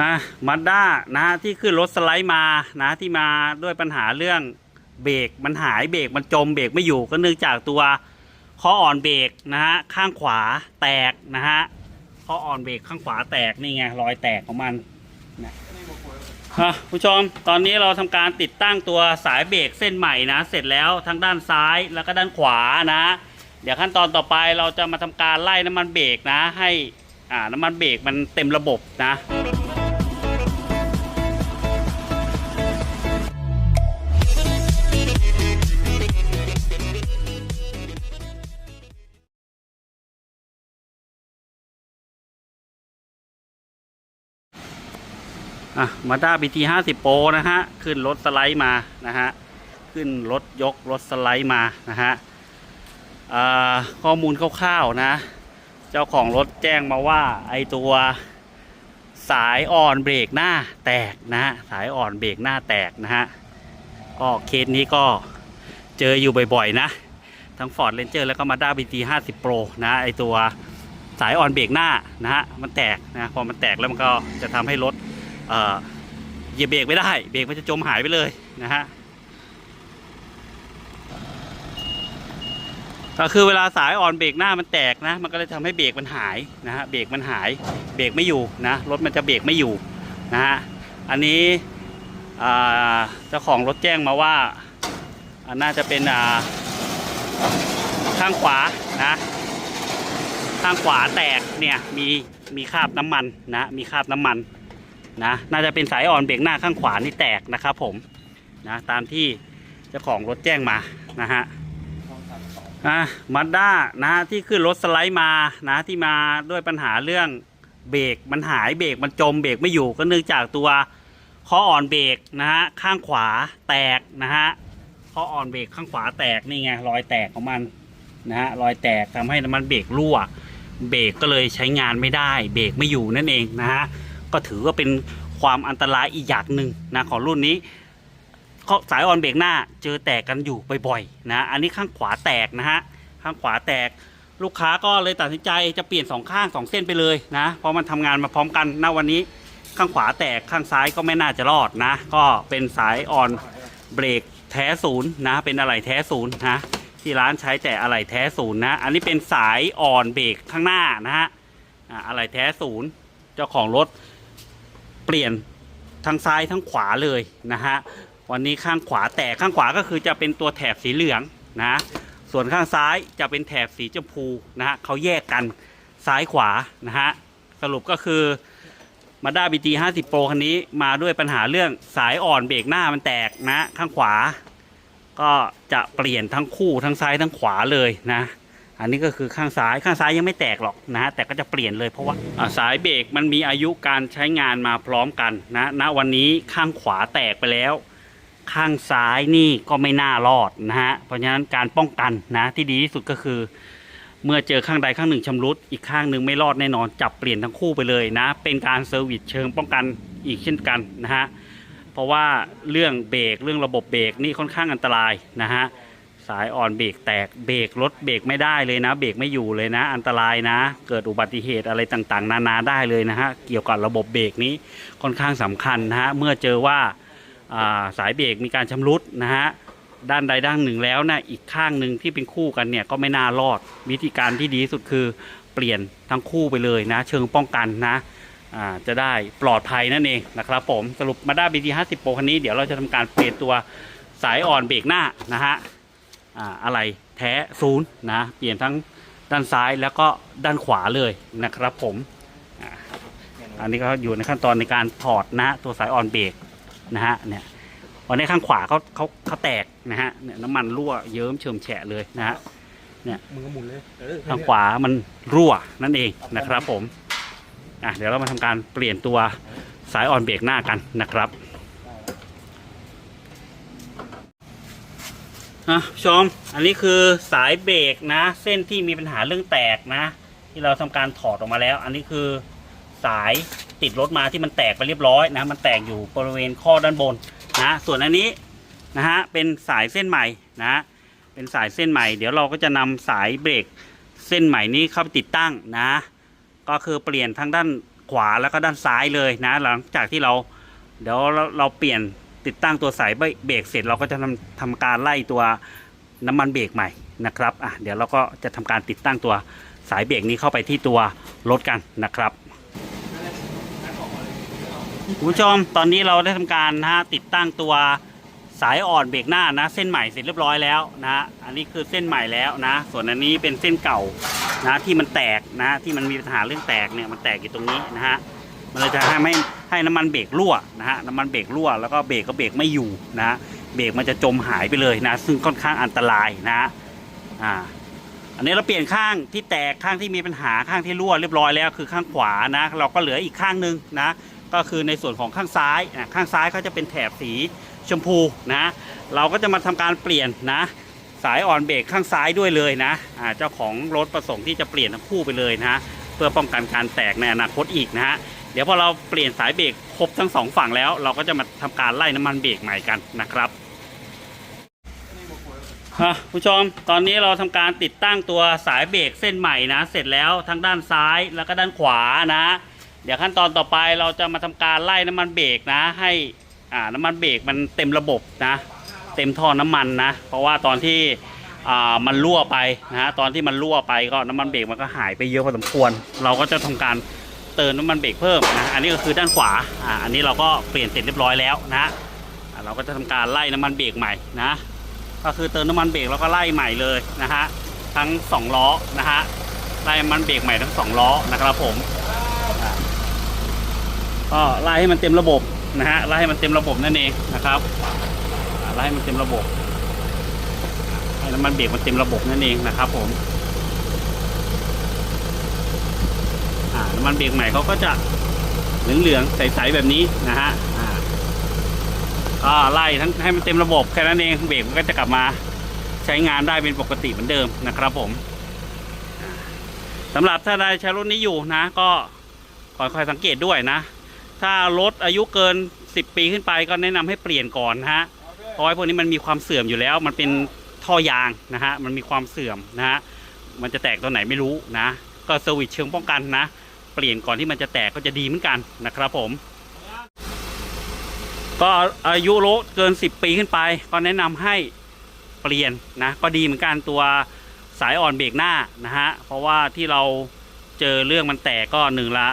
อะมาด้านะฮะที่ขึ้นรถสไลด์มานะที่มาด้วยปัญหาเรื่องเบรกมันหายเบรกมันจมเบรกไม่อยู่ก็เนื่องจากตัวข้ออ่อนเบรกนะฮะข้างขวาแตกนะฮะข้ออ่อนเบรกข้างขวาแตกนี่ไงรอยแตกของมันนะอะผู้ชมตอนนี้เราทำการติดตั้งตัวสายเบรกเส้นใหม่นะ เสร็จแล้วทั้งด้านซ้ายแล้วก็ด้านขวานะ เดี๋ยวขั้นตอนต่อไปเราจะมาทำการไล่น้ำมันเบรกนะให้ อ่าน้ำมันเบรกมันเต็มระบบนะอะมาด้าบีทีห้าสิบโปรนะฮะ ขึ้นรถสไลด์มา นะฮะ ขึ้นรถยกรถสไลด์มา นะฮะข้อมูลคร่าวๆนะ เจ้าของรถแจ้งมาว่าไอตัวสายอ่อนเบรกหน้าแตกนะฮะสายอ่อนเบรกหน้าแตกนะฮะก็เคสนี้ก็เจออยู่บ่อยๆนะ ทั้ง Ford Ranger แล้วก็ Mazda BT 50 Pro นะไอตัวสายอ่อนเบรกหน้านะฮะมันแตกนะพอมันแตกแล้วมันก็จะทำให้รถเอ่อเหยียบเบรกไม่ได้เบรกมันจะจมหายไปเลยนะฮะ ก็คือเวลาสายอ่อนเบรกหน้ามันแตกนะ มันก็เลยทำให้เบรกมันหายนะฮะเบรกมันหายเบรกไม่อยู่นะรถมันจะเบรกไม่อยู่นะฮะอันนี้เจ้าของรถแจ้งมาว่าอ่าน่าจะเป็นข้างขวานะข้างขวาแตกเนี่ยมีมีคราบน้ำมันนะมีคราบน้ำมันนะน่าจะเป็นสายอ่อนเบรกหน้าข้างขวานี่แตกนะครับผมนะตามที่เจ้าของรถแจ้งมานะฮะ อะมาด้านะฮะที่ขึ้นรถสไลด์มานะที่มาด้วยปัญหาเรื่องเบรกมันหายเบรกมันจมเบรกไม่อยู่ก็เนื่องจากตัวข้ออ่อนเบรกนะฮะข้างขวาแตกนะฮะข้ออ่อนเบรกข้างขวาแตกนี่ไงรอยแตกของมันนะฮะรอยแตกทำให้น้ำมันเบรกรั่ว เบรกก็เลยใช้งานไม่ได้ เบรกไม่อยู่นั่นเองนะฮะก็ถือว่าเป็นความอันตรายอีกอย่างหนึ่งนะของรุ่นนี้ สายออนเบรกหน้าเจอแตกกันอยู่บ่อยๆนะอันนี้ข้างขวาแตกนะฮะข้างขวาแตกลูกค้าก็เลยตัดสินใจจะเปลี่ยนสองข้างสองเส้นไปเลยนะเพราะมันทำงานมาพร้อมกันณวันนี้ข้างขวาแตกข้างซ้ายก็ไม่น่าจะรอดนะ ก็เป็นสายออนเบรกแท้ศูนย์นะเป็นอะไหล่แท้ศูนย์นะที่ร้านใช้แต่อะไหล่แท้ศูนย์นะอันนี้เป็นสายอ่อนเบรกข้างหน้านะฮะอ่าอะไหล่แท้ศูนย์เจ้าของรถเปลี่ยนทั้งซ้ายทั้งขวาเลยนะฮะ วันนี้ข้างขวาแตกข้างขวาก็คือจะเป็นตัวแถบสีเหลืองนะส่วนข้างซ้ายจะเป็นแถบสีชมพูนะฮะเขาแยกกันซ้ายขวานะฮะสรุปก็คือมาด้าบีจีห้าสิบโปรคันนี้มาด้วยปัญหาเรื่องสายอ่อนเบรกหน้ามันแตกนะ ข้างขวา ก็จะเปลี่ยนทั้งคู่ทั้งซ้ายทั้งขวาเลยนะ อันนี้ก็คือข้างซ้ายข้างซ้ายยังไม่แตกหรอกนะ แต่ก็จะเปลี่ยนเลยเพราะว่าอ่าสายเบรกมันมีอายุการใช้งานมาพร้อมกันนะณวันนี้ข้างขวาแตกไปแล้ว ข้างซ้ายนี่ก็ไม่น่ารอดนะฮะ เพราะฉะนั้นการป้องกันนะที่ดีที่สุดก็คือ เมื่อเจอข้างใดข้างหนึ่งชำรุด อีกข้างหนึ่งไม่รอดแน่นอนจับเปลี่ยนทั้งคู่ไปเลยนะ เป็นการเซอร์วิสเชิงป้องกันอีกเช่นกันนะฮะ เพราะว่าเรื่องเบรกเรื่องระบบเบรกนี่ค่อนข้างอันตรายนะฮะสายอ่อนเบรกแตกเบรกรถเบรกไม่ได้เลยนะ เบรกไม่อยู่เลยนะ อันตรายนะ เกิดอุบัติเหตุอะไรต่างๆ นานาได้เลยนะฮะเกี่ยวกับระบบเบรกนี้ค่อนข้างสำคัญนะฮะเมื่อเจอว่า สายเบรกมีการชำรุดนะฮะด้านใดด้านหนึ่งแล้วนะอีกข้างหนึ่งที่เป็นคู่กันเนี่ยก็ไม่น่ารอดวิธีการที่ดีสุดคือเปลี่ยนทั้งคู่ไปเลยนะ เชิงป้องกันนะจะได้ปลอดภัยนั่นเองนะครับผมสรุปมาด้าบีทีห้าสิบโปรคันนี้เดี๋ยวเราจะทำการเปลี่ยนตัวสายอ่อนเบรกหน้านะฮะอะไรแท้ศูนย์นะเปลี่ยนทั้งด้านซ้ายแล้วก็ด้านขวาเลยนะครับผมอันนี้ก็อยู่ในขั้นตอนในการถอดนะตัวสายอ่อนเบรก นะฮะเนี่ยวันนี้ข้างขวาเขาเขาเขาแตกนะฮะเนี่ยน้ำมันรั่วเยิ้มเฉิมแฉะเลยนะฮะมึงก็หมุนเลยเออข้างขวามันรั่วนั่นเองนะครับ ผมอะเดี๋ยวเรามาทำการเปลี่ยนตัวสายออนเบรกหน้ากันนะครับอะผู้ชมอันนี้คือสายเบรกนะ เส้นที่มีปัญหาเรื่องแตกนะ ที่เราทำการถอดออกมาแล้ว อันนี้คือ สายติดรถมาที่มันแตกไปเรียบร้อยนะมันแตกอยู่บริเวณข้อด้านบนนะส่วนอันนี้นะฮะเป็นสายเส้นใหม่นะเป็นสายเส้นใหม่ เดี๋ยวเราก็จะนำสายเบรกเส้นใหม่นี้เข้าไปติดตั้งนะ ก็คือเปลี่ยนทั้งด้านขวาแล้วก็ด้านซ้ายเลยนะ หลังจากที่เราเดี๋ยวเราเราเปลี่ยนติดตั้งตัวสายเบรกเสร็จเราก็จะทำทำการไล่ตัวน้ำมันเบรกใหม่นะครับอะเดี๋ยวเราก็จะทำการติดตั้งตัวสายเบรกนี้เข้าไปที่ตัวรถกันนะครับ คุณผู้ชมตอนนี้เราได้ทำการนะฮะติดตั้งตัวสายอ่อนเบรกหน้านะ เส้นใหม่เสร็จเรียบร้อยแล้วนะอันนี้คือเส้นใหม่แล้วนะ ส่วนอันนี้เป็นเส้นเก่านะที่มันแตกนะที่มันมีปัญหาเรื่องแตกเนี่ยมันแตกอยู่ตรงนี้นะฮะมันเลยจะทำให้ให้น้ำมันเบรกรั่วนะฮะน้ำมันเบรกรั่วแล้วก็เบรกก็เบรกไม่อยู่นะเบรกมันจะจมหายไปเลยนะ ซึ่งค่อนข้างอันตรายนะฮะอ่าอันนี้เราเปลี่ยนข้างที่แตกข้างที่มีปัญหาข้างที่รั่วเรียบร้อยแล้วคือข้างขวานะ เราก็เหลืออีกข้างหนึงนะ ก็คือในส่วนของข้างซ้ายอะข้างซ้ายเขาจะเป็นแถบสีชมพูนะเราก็จะมาทำการเปลี่ยนนะ สายอ่อนเบรกข้างซ้ายด้วยเลยนะเจ้าของรถประสงค์ที่จะเปลี่ยนทั้งคู่ไปเลยนะเพื่อป้องกันการแตกในอนาคตอีกนะฮะเดี๋ยวพอเราเปลี่ยนสายเบรกครบทั้งสองฝั่งแล้ว เราก็จะมาทำการไล่น้ำมันเบรกใหม่กันนะครับฮะผู้ชมตอนนี้เราทำการติดตั้งตัวสายเบรกเส้นใหม่นะ เสร็จแล้วทั้งด้านซ้ายแล้วก็ด้านขวานะ ดี๋ยวขั้นตอนต่อไปเราจะมาทำการไล่น้ำมันเบรกนะ ให้อ่าน้ำมันเบรกมันเต็มระบบนะ เต็มท่อน้ำมันนะ เพราะว่าตอนที่อ่ามันรั่วไปนะฮะตอนที่มันรั่วไปก็น้ำมันเบรกมันก็หายไปเยอะพอสมควร เราก็จะทำการเติมน้ำมันเบรกเพิ่มนะอันนี้ก็คือด้านขวาอ่าอันนี้เราก็เปลี่ยนเสร็จเรียบร้อยแล้วนะเราก็จะทำการไล่น้ำมันเบรกใหม่นะ ก็คือเติมน้ำมันเบรกแล้วก็ไล่ใหม่เลยนะฮะทั้งสองล้อนะฮะไล่น้ำมันเบรกใหม่ทั้งสองล้อนะครับผม ก็ไล่ให้มันเต็มระบบนะฮะไล่ให้มันเต็มระบบนั่นเองนะครับไล่ให้มันเต็มระบบให้น้ำมันเบรกมันเต็มระบบนั่นเองนะครับผมน้ำมันเบรกใหม่เขาก็จะเหลืองๆใสๆแบบนี้นะฮะอ่าก็ไล่ทั้งให้มันเต็มระบบแค่นั้นเองเบรกมันก็จะกลับมาใช้งานได้เป็นปกติเหมือนเดิมนะครับผมอ่าสำหรับถ้าได้ใช้รถนี้อยู่นะ ก็คอยๆสังเกตด้วยนะ ถ้ารถอายุเกิน 10 ปีขึ้นไปก็แนะนำให้เปลี่ยนก่อนนะฮะเพราะพวกนี้มันมีความเสื่อมอยู่แล้ว มันเป็นท่อยางนะฮะมันมีความเสื่อมนะฮะมันจะแตกตอนไหนไม่รู้นะ ก็เซอร์วิสเชิงป้องกันนะ เปลี่ยนก่อนที่มันจะแตกก็จะดีเหมือนกันนะครับผม ก็อายุรถเกิน 10 ปีขึ้นไป ก็แนะนำให้เปลี่ยนนะก็ดีเหมือนกันตัวสายอ่อนเบรกหน้านะฮะเพราะว่าที่เราเจอเรื่องมันแตกก็หนึ่งละ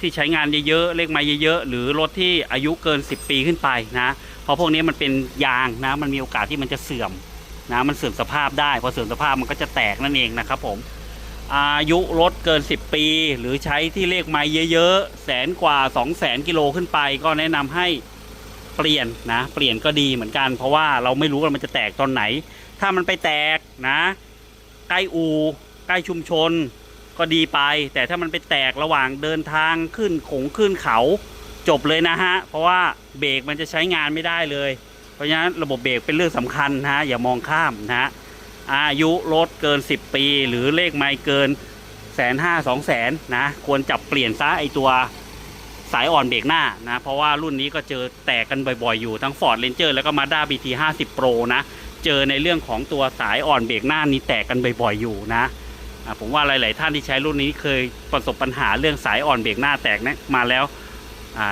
ที่ใช้งานเยอะๆเลขไม้เยอะๆหรือรถที่อายุเกิน 10 ปีขึ้นไปนะเพราะพวกนี้มันเป็นยางนะมันมีโอกาสที่มันจะเสื่อมนะมันเสื่อมสภาพได้พอเสื่อมสภาพมันก็จะแตกนั่นเองนะครับผมอายุรถเกิน 10 ปี หรือใช้ที่เลขไม้เยอะๆแสนกว่า 2 0 0แสนกิโลขึ้นไป ก็แนะนำให้เปลี่ยนนะ เปลี่ยนก็ดีเหมือนกัน เพราะว่าเราไม่รู้ว่ามันจะแตกตอนไหน ถ้ามันไปแตกนะ ใกล้อูใกล้ชุมชน ก็ดีไป แต่ถ้ามันไปแตกระหว่างเดินทางขึ้นขงขึ้นเขาจบเลยนะฮะ เพราะว่าเบรกมันจะใช้งานไม่ได้เลย เพราะฉะนั้นระบบเบรกเป็นเรื่องสำคัญนะฮะ อย่ามองข้ามนะฮะ อายุรถเกิน 10 ปี หรือเลขไมล์เกินแสนห้าสองแสนนะ ควรจับเปลี่ยนซะไอตัวสายอ่อนเบรกหน้านะ เพราะว่ารุ่นนี้ก็เจอแตกกันบ่อยๆ อยู่ทั้ง Ford Ranger แล้วก็ Mazda BT 50 Pro นะ เจอในเรื่องของตัวสายอ่อนเบรกหน้านี้แตกกันบ่อยๆ อยู่นะ ผมว่าหลาย ๆ ท่านที่ใช้รุ่นนี้เคยประสบปัญหาเรื่องสายอ่อนเบรกหน้าแตกนะมาแล้ว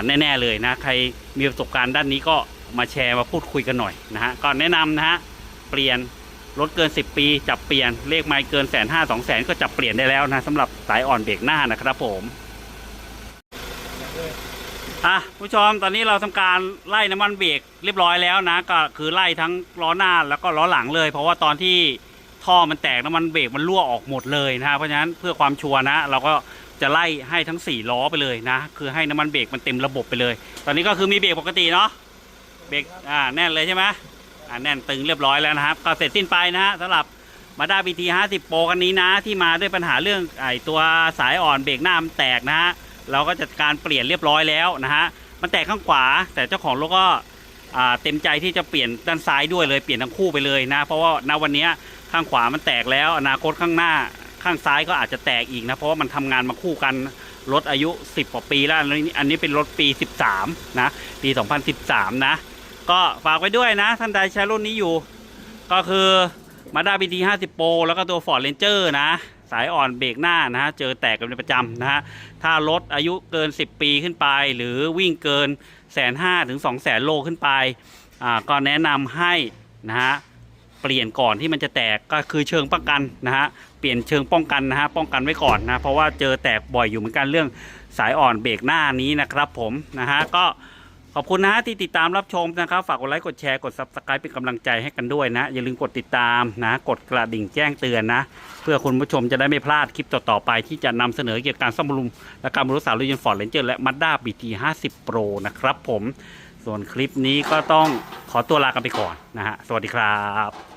แน่ ๆ เลยนะใครมีประสบการณ์ด้านนี้ก็มาแชร์มาพูดคุยกันหน่อยนะฮะก็แนะนำนะฮะเปลี่ยนรถเกิน 10 ปีจับเปลี่ยนเลขไมล์เกินแสนห้าสองแสนก็จับเปลี่ยนได้แล้วนะสำหรับสายอ่อนเบรกหน้านะครับผมอะผู้ชมตอนนี้เราทำการไล่น้ำมันเบรกเรียบร้อยแล้วนะ ก็คือไล่ทั้งล้อหน้าแล้วก็ล้อหลังเลย เพราะว่าตอนที่ ท่อมันแตกน้ำมันเบรกมันรั่วออกหมดเลยนะเพราะฉะนั้นเพื่อความชัวร์นะ เราก็จะไล่ให้ทั้ง 4 ล้อไปเลยนะ คือให้น้ำมันเบรกมันเต็มระบบไปเลย ตอนนี้ก็คือมีเบรกปกติเนาะเบรกอ่าแน่นเลยใช่ไหมอ่าแน่นตึงเรียบร้อยแล้วนะครับ ก็เสร็จสิ้นไปนะฮะสำหรับมาด้าบีทีห้าสิบโปรกันนี้นะ ที่มาด้วยปัญหาเรื่องไอตัวสายอ่อนเบรกหน้ามันแตกนะฮะเราก็จัดการเปลี่ยนเรียบร้อยแล้วนะฮะมันแตกข้างขวา แต่เจ้าของรถก็เต็มใจที่จะเปลี่ยนด้านซ้ายด้วยเลยเปลี่ยนทั้งคู่ไปเลยนะ เพราะว่าณวันนี้ ข้างขวามันแตกแล้ว อนาคตข้างหน้าข้างซ้ายก็อาจจะแตกอีกนะ เพราะว่ามันทำงานมาคู่กันรถอายุ 10กว่าปีแล้วอันนี้อันนี้เป็นรถปี 13 นะ ปี 2013 นะ ก็ฝากไว้ด้วยนะ ท่านใดใช้รุ่นนี้อยู่ ก็คือ Mazda BT 50 Pro แล้วก็ตัว Ford Ranger นะ สายอ่อนเบรกหน้านะฮะ เจอแตกกันเป็นประจำนะฮะ ถ้ารถอายุเกิน 10 ปีขึ้นไป หรือวิ่งเกินแสนห้าถึง2 0 0แสนโลขึ้นไป อ่าก็แนะนำให้นะฮะ เปลี่ยนก่อนที่มันจะแตกก็คือเชิงป้องกันนะฮะเปลี่ยนเชิงป้องกันนะฮะป้องกันไว้ก่อนนะเพราะว่าเจอแตกบ่อยอยู่เหมือนกันเรื่องสายอ่อนเบรกหน้านี้นะครับผมนะฮะก็ขอบคุณนะที่ติดตามรับชมนะครับ ฝากกดไลค์กดแชร์กด subscribe เป็นกำลังใจให้กันด้วยนะ อย่าลืมกดติดตามนะ กดกระดิ่งแจ้งเตือนนะ เพื่อคุณผู้ชมจะได้ไม่พลาดคลิปต่อ ๆ ไป ที่จะนำเสนอเกี่ยวกับการซ่อมบำรุงและการบรรลุสารถยนต์ฟอร์ดเรนเจอร์และ Mazda BT 50 Pro นะครับผม ส่วนคลิปนี้ก็ต้องขอตัวลากันไปก่อนนะฮะ สวัสดีครับ